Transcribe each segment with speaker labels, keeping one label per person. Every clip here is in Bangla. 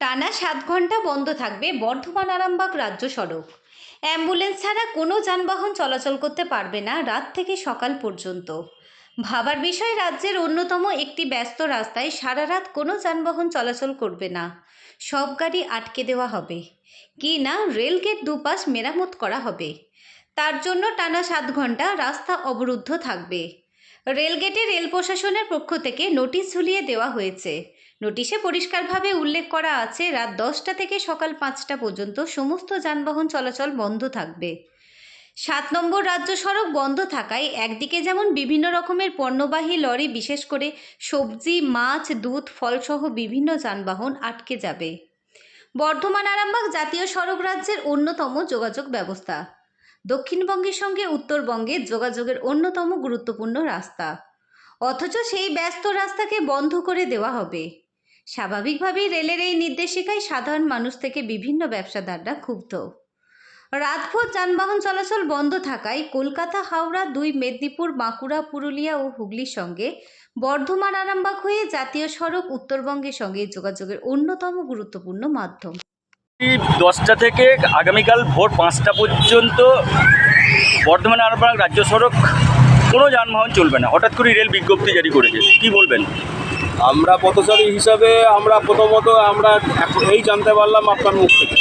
Speaker 1: টানা সাত ঘণ্টা বন্ধ থাকবে বর্ধমান আরামবাগ রাজ্য সড়ক। অ্যাম্বুলেন্স ছাড়া কোনো যানবাহন চলাচল করতে পারবে না রাত থেকে সকাল পর্যন্ত। ভাবার বিষয় রাজ্যের অন্যতম একটি ব্যস্ত রাস্তায় সারা রাত কোনো যানবাহন চলাচল করবে না। সব গাড়ি আটকে দেওয়া হবে। কি না রেলগেট দুপাশ মেরামত করা হবে। তার জন্য টানা সাত ঘণ্টা রাস্তা অবরুদ্ধ থাকবে। রেলগেটে রেল প্রশাসনের পক্ষ থেকে নোটিশ ঝুলিয়ে দেওয়া হয়েছে। নোটিশে পরিষ্কারভাবে উল্লেখ করা আছে, রাত দশটা থেকে সকাল পাঁচটা পর্যন্ত সমস্ত যানবাহন চলাচল বন্ধ থাকবে। সাত নম্বর রাজ্য সড়ক বন্ধ থাকায় একদিকে যেমন বিভিন্ন রকমের পণ্যবাহী লরি, বিশেষ করে সবজি, মাছ, দুধ, ফলসহ বিভিন্ন যানবাহন আটকে যাবে। বর্ধমান আরামবাগ জাতীয় সড়ক রাজ্যের অন্যতম যোগাযোগ ব্যবস্থা। দক্ষিণবঙ্গের সঙ্গে উত্তরবঙ্গের যোগাযোগের অন্যতম গুরুত্বপূর্ণ রাস্তা। অথচ সেই ব্যস্ত রাস্তাকে বন্ধ করে দেওয়া হবে। স্বাভাবিকভাবেই রেলের এই নির্দেশিকায় সাধারণ মানুষ থেকে বিভিন্ন ব্যবসাদাররা ক্ষুব্ধ। রাতভর যানবাহন চলাচল বন্ধ থাকায় কলকাতা, হাওড়া, দুই মেদিনীপুর, বাঁকুড়া, পুরুলিয়া ও হুগলির সঙ্গে বর্ধমান আরামবাগ হয়ে জাতীয় সড়ক উত্তরবঙ্গের সঙ্গে যোগাযোগের অন্যতম গুরুত্বপূর্ণ মাধ্যম।
Speaker 2: দশটা থেকে আগামীকাল ভোর পাঁচটা পর্যন্ত বর্ধমান আরামবাগ রাজ্য সড়ক কোনো যানবাহন চলবে না। হঠাৎ করে রেল বিজ্ঞপ্তি জারি করেছে। কি বলবেন?
Speaker 3: আমরা পথচারী হিসাবে আমরা প্রথমত আমরা এই জানতে পারলাম আপনার মুখ থেকে।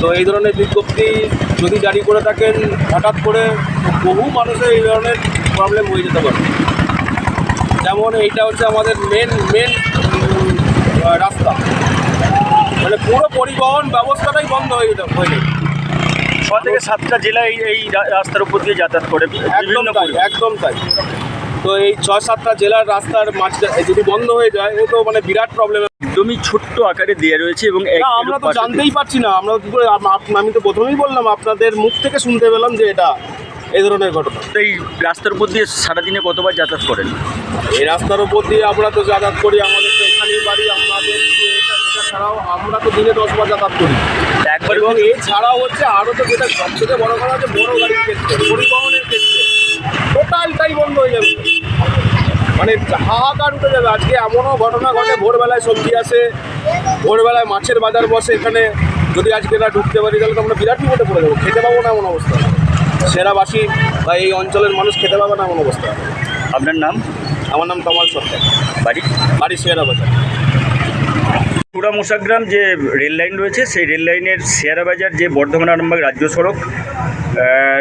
Speaker 3: তো এই ধরনের বিজ্ঞপ্তি যদি জারি করে থাকেন, হঠাৎ করে বহু মানুষের এই ধরনের প্রবলেম হয়ে যেতে পারে। যেমন এইটা হচ্ছে আমাদের মেন মেন রাস্তা। মানে পুরো পরিবহন ব্যবস্থাটাই বন্ধ হয়ে যেতে হয়ে
Speaker 2: ছ থেকে সাতটা জেলা এই এই রাস্তার উপর দিয়ে যাতায়াত করে
Speaker 3: একদম তাই। একদম তাই। তো এই ছয় সাতটা জেলার রাস্তার মাঝখানে যদি বন্ধ হয়ে যায় এ তো মানে বিরাট প্রবলেম
Speaker 2: একদমই ছোট্ট আকারে দেওয়া রয়েছে এবং
Speaker 3: আমরা তো জানতেই পারছি না। আমরা কি করে আমি তো প্রথমেই বললাম আপনাদের মুখ থেকে শুনতে পেলাম যে এটা এই ধরনের ঘটনা।
Speaker 2: এই রাস্তার উপর দিয়ে সারাদিনে কতবার যাতায়াত করেন?
Speaker 3: এই রাস্তার উপর দিয়ে আমরা তো যাতায়াত করি আমাদের তো এখানেই বাড়ি এটা এটা ছাড়াও আমরা তো দিনে দশবার যাতায়াত করি।
Speaker 2: একবার
Speaker 3: এবং এছাড়াও হচ্ছে আরও তো যেটা সব থেকে বড় কথা হচ্ছে বড় গাড়ির ক্ষেত্রে পরিবহনের ক্ষেত্রে। টোটালটাই বন্ধ হয়ে যাবে। মানে হাহাকার উঠে যাবে। আজকে এমনও ঘটনা ঘটে ভোরবেলায় সবজি আসে ভোরবেলায় মাছের বাজার বসে এখানে। যদি আজকে না ঢুকতে পারি তাহলে তো আমরা বিরাট বিপদে পড়ে যাব। খেতে পাবো না এমন অবস্থা। সেরাবাসী বা এই অঞ্চলের মানুষ খেতে পাবে না এমন অবস্থা।
Speaker 2: আপনার নাম?
Speaker 3: আমার নাম তমাল সরকার।
Speaker 2: বাড়ি?
Speaker 3: বাড়ি শেয়ারা বাজার।
Speaker 2: পুরা মশাগ্রাম যে রেল লাইন রয়েছে, সেই রেল লাইনের শেয়ারা বাজার যে বর্ধমান আরামবাগ রাজ্য সড়ক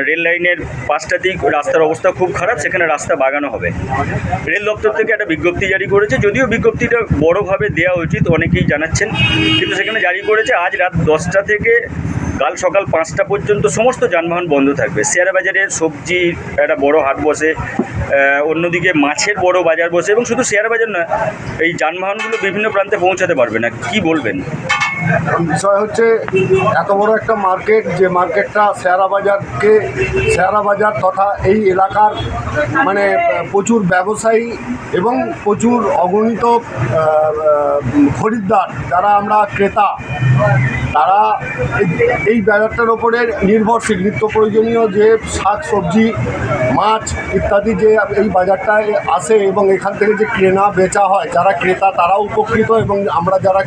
Speaker 2: রেল লাইনের পাঁচটা দিক, রাস্তার অবস্থা খুব খারাপ, সেখানে রাস্তা বাগানো হবে। রেল দপ্তর থেকে একটা বিজ্ঞপ্তি জারি করেছে, যদিও বিজ্ঞপ্তিটা বড়োভাবে দেওয়া উচিত, অনেকেই জানাচ্ছেন, কিন্তু সেখানে জারি করেছে, আজ রাত দশটা থেকে কাল সকাল পাঁচটা পর্যন্ত সমস্ত যানবাহন বন্ধ থাকবে। শেয়ার বাজারে সবজি, একটা বড় হাট বসে অন্যদিকে মাছের বড় বাজার বসে, এবং শুধু শেয়ার বাজার নয়, এই যানবাহনগুলো বিভিন্ন প্রান্তে পৌঁছাতে পারবে না। কি বলবেন?
Speaker 4: বিষয় হচ্ছে, এত বড় একটা মার্কেট যে মার্কেটটা শেয়ারা বাজারকে শেয়ারা বাজার তথা এই এলাকার মানে প্রচুর ব্যবসায়ী এবং প্রচুর অগণিত খরিদ্দার যারা আমরা ক্রেতা, তারা এই- এই বাজারটার ওপরে নির্ভরশীল। নিত্য প্রয়োজনীয় যে শাক, সবজি, মাছ ইত্যাদি যে এই বাজারটায় আসে এবং এখান থেকে যে কেনা, বেচা হয়, যারা ক্রেতা তারাও উপকৃত এবং আমরা যারা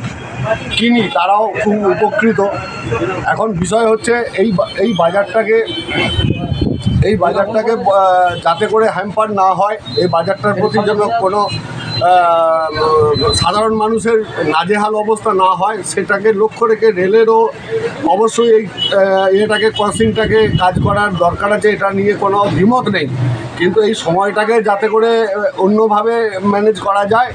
Speaker 4: কিনি, তারাও খুব উপকৃত। এখন বিষয় হচ্ছে এই এই বাজারটাকে এই বাজারটাকে যাতে করে হ্যাম্পার না হয়, এই বাজারটার প্রতি যেন কোনো সাধারণ মানুষের নাজেহাল অবস্থা না হয় সেটাকে লক্ষ্য রেখে রেলেরও অবশ্যই এই এটাকে ক্রসিংটাকে কাজ করার দরকার আছে এটা নিয়ে কোনো দ্বিমত নেই। কিন্তু এই সময়টাকে যাতে করে অন্যভাবে ম্যানেজ করা যায়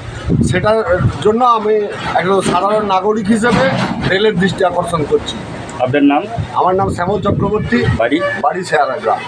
Speaker 4: সেটার জন্য আমি একজন সাধারণ নাগরিক হিসেবে রেলের দৃষ্টি আকর্ষণ করছি।
Speaker 2: আপনার নাম?
Speaker 4: আমার নাম শ্যামল চক্রবর্তী।
Speaker 2: বাড়ি?
Speaker 4: বাড়ি শেয়ারা গ্রাম।